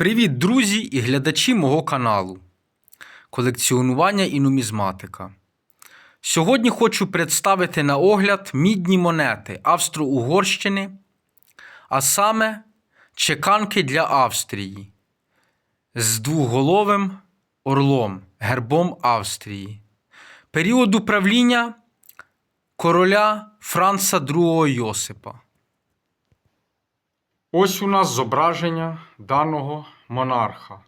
Привіт, друзі і глядачі мого каналу Колекціонування і нумізматика. Сьогодні хочу представити на огляд мідні монети Австро-Угорщини, а саме чеканки для Австрії з двоголовим орлом, гербом Австрії. Періоду правління короля Франца II Йосипа. Ось у нас зображення даного монарха.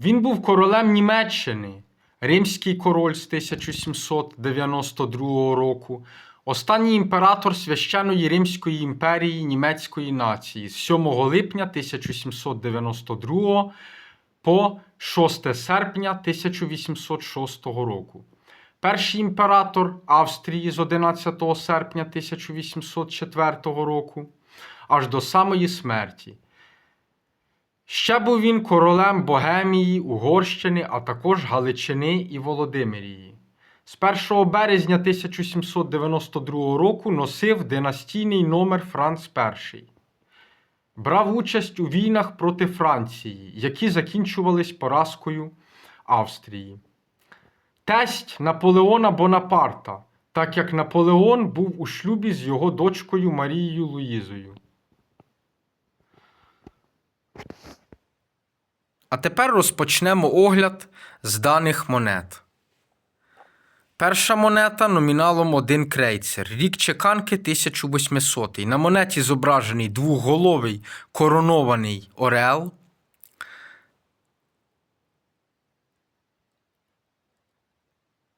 Він був королем Німеччини, римський король з 1792 року, останній імператор священної Римської імперії німецької нації з 7 липня 1792 по 6 серпня 1806 року. Перший імператор Австрії з 11 серпня 1804 року аж до самої смерті. Ще був він королем Богемії, Угорщини, а також Галичини і Володимирії. З 1 березня 1792 року носив династійний номер Франц І. Брав участь у війнах проти Франції, які закінчувались поразкою Австрії. Тесть Наполеона Бонапарта, так як Наполеон був у шлюбі з його дочкою Марією Луїзою. А тепер розпочнемо огляд з даних монет. Перша монета номіналом 1 крейцер. Рік чеканки 1800. На монеті зображений двоголовий коронований орел.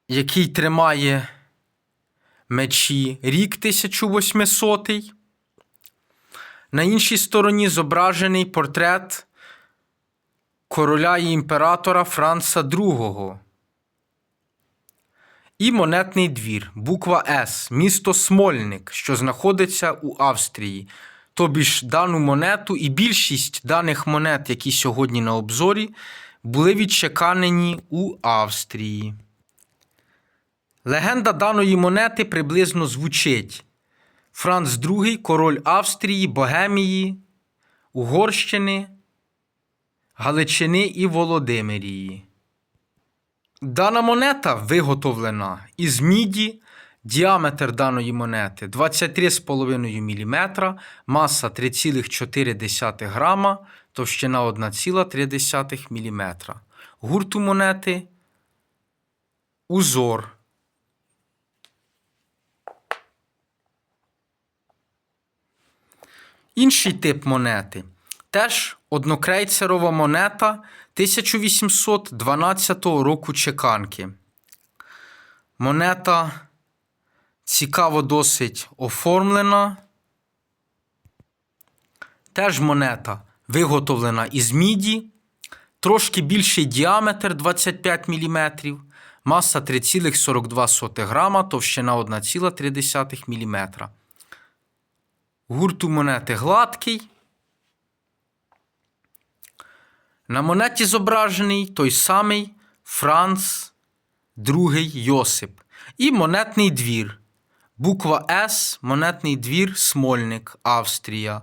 Який тримає мечі рік 1800. На іншій стороні зображений портрет короля і імператора Франца II. І монетний двір, буква С, місто Смольник, що знаходиться у Австрії. Тобі ж дану монету і більшість даних монет, які сьогодні на обзорі, були відчеканені у Австрії. Легенда даної монети приблизно звучить: Франц II, король Австрії, Богемії, Угорщини, Галичини і Володимирії. Дана монета виготовлена із міді. Діаметр даної монети 23,5 мм, маса 3,4 грама, товщина 1,3 мм. Гурту монети узор. Інший тип монети теж однокрейцерова монета 1812 року чеканки. Монета цікаво досить оформлена. Теж монета виготовлена із міді, трошки більший діаметр 25 мм, маса 3,42 грама, товщина 1,3 мм. Гурт у монети гладкий. На монеті зображений той самий Франц II Йосип. І монетний двір. Буква С, монетний двір, Смольник, Австрія.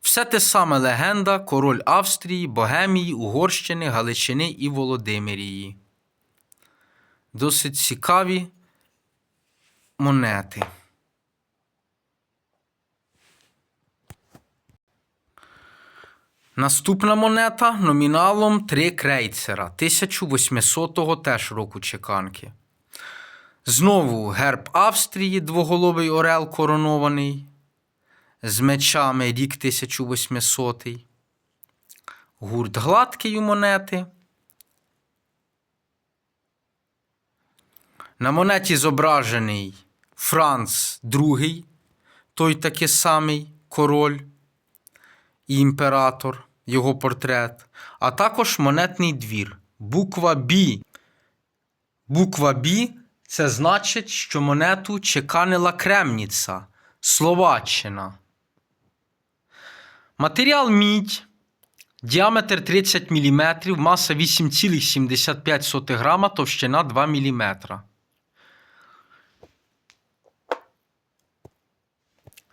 Все те саме легенда, король Австрії, Богемії, Угорщини, Галичини і Володимирії. Досить цікаві монети. Наступна монета номіналом 3 крейцера 1800-го теж року чеканки. Знову герб Австрії, двоголовий орел коронований. З мечами рік 1800. Гурт гладкий у монети. На монеті зображений Франц II, той такий самий король і імператор, його портрет, а також монетний двір. Буква Б. Буква Б це значить, що монету чеканила Кремніца, Словаччина. Матеріал мідь. Діаметр 30 мм, маса 8,75 грама, товщина 2 мм.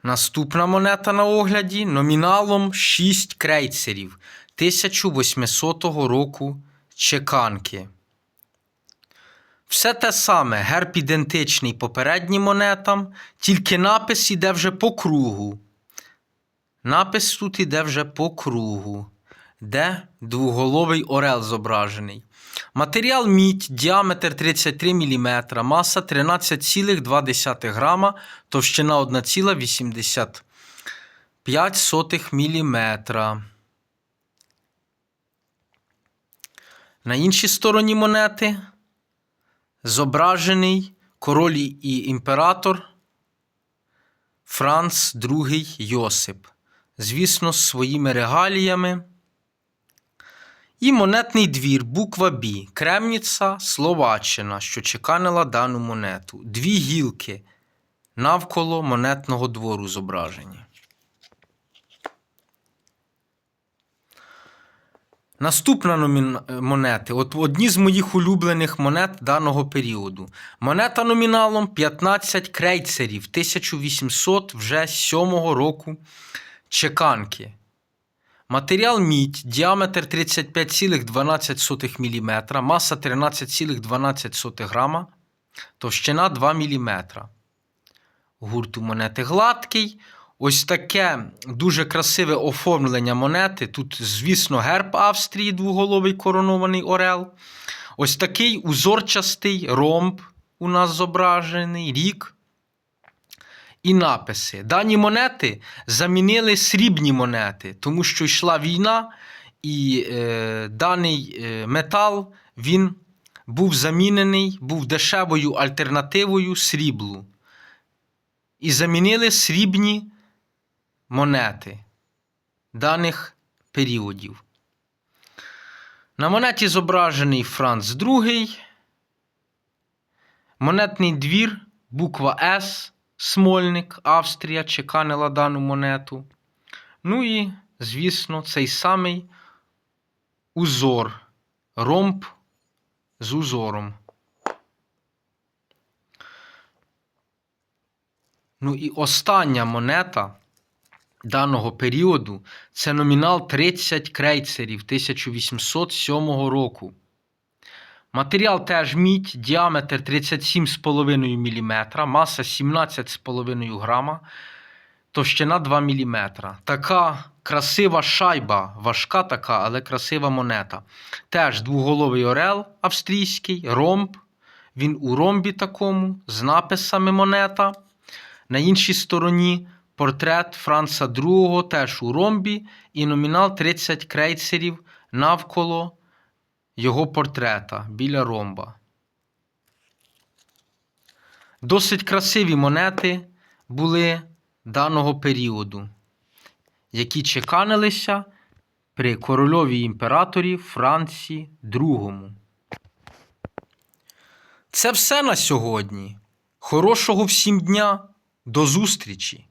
Наступна монета на огляді номіналом 6 крейцерів 1800 року чеканки. Все те саме, герб ідентичний попереднім монетам, тільки напис іде вже по кругу. Напис тут іде вже по кругу, де двуголовий орел зображений. Матеріал мідь, діаметр 33 мм, маса 13,2 грама, товщина 1,85 мм. На іншій стороні монети зображений король і імператор Франц II Йосип. Звісно, з своїми регаліями. І монетний двір, буква Б, Кремніца, Словаччина, що чеканила дану монету. Дві гілки навколо монетного двору зображені. Наступна номін... монети. От одні з моїх улюблених монет даного періоду. Монета номіналом 15 крейцерів 1807 року чеканки. Матеріал мідь, діаметр 35,12 мм, маса 13,12 грама, товщина 2 мм. Гурт у монети гладкий. Ось таке дуже красиве оформлення монети. Тут, звісно, герб Австрії, двуголовий коронований орел. Ось такий узорчастий ромб у нас зображений, рік. І написи. Дані монети замінили срібні монети, тому що йшла війна, і е, даний е, метал він був замінений, був дешевою альтернативою сріблу. І замінили срібні монети даних періодів. На монеті зображений Франц II, монетний двір, буква С, Смольник, Австрія чеканила дану монету. Ну і, звісно, цей самий узор, ромб з узором. Ну і остання монета даного періоду це номінал 30 крейцерів 1807 року. Матеріал теж мідь, діаметр 37,5 мм, маса 17,5 грама, товщина 2 мм. Така красива шайба, важка така, але красива монета. Теж двуголовий орел австрійський, ромб. Він у ромбі такому, з написами монета. На іншій стороні портрет Франца II теж у ромбі і номінал 30 крейцерів навколо його портрета біля ромба. Досить красиві монети були даного періоду, які чеканилися при корольові імператорі Франції II. Це все на сьогодні. Хорошого всім дня! До зустрічі!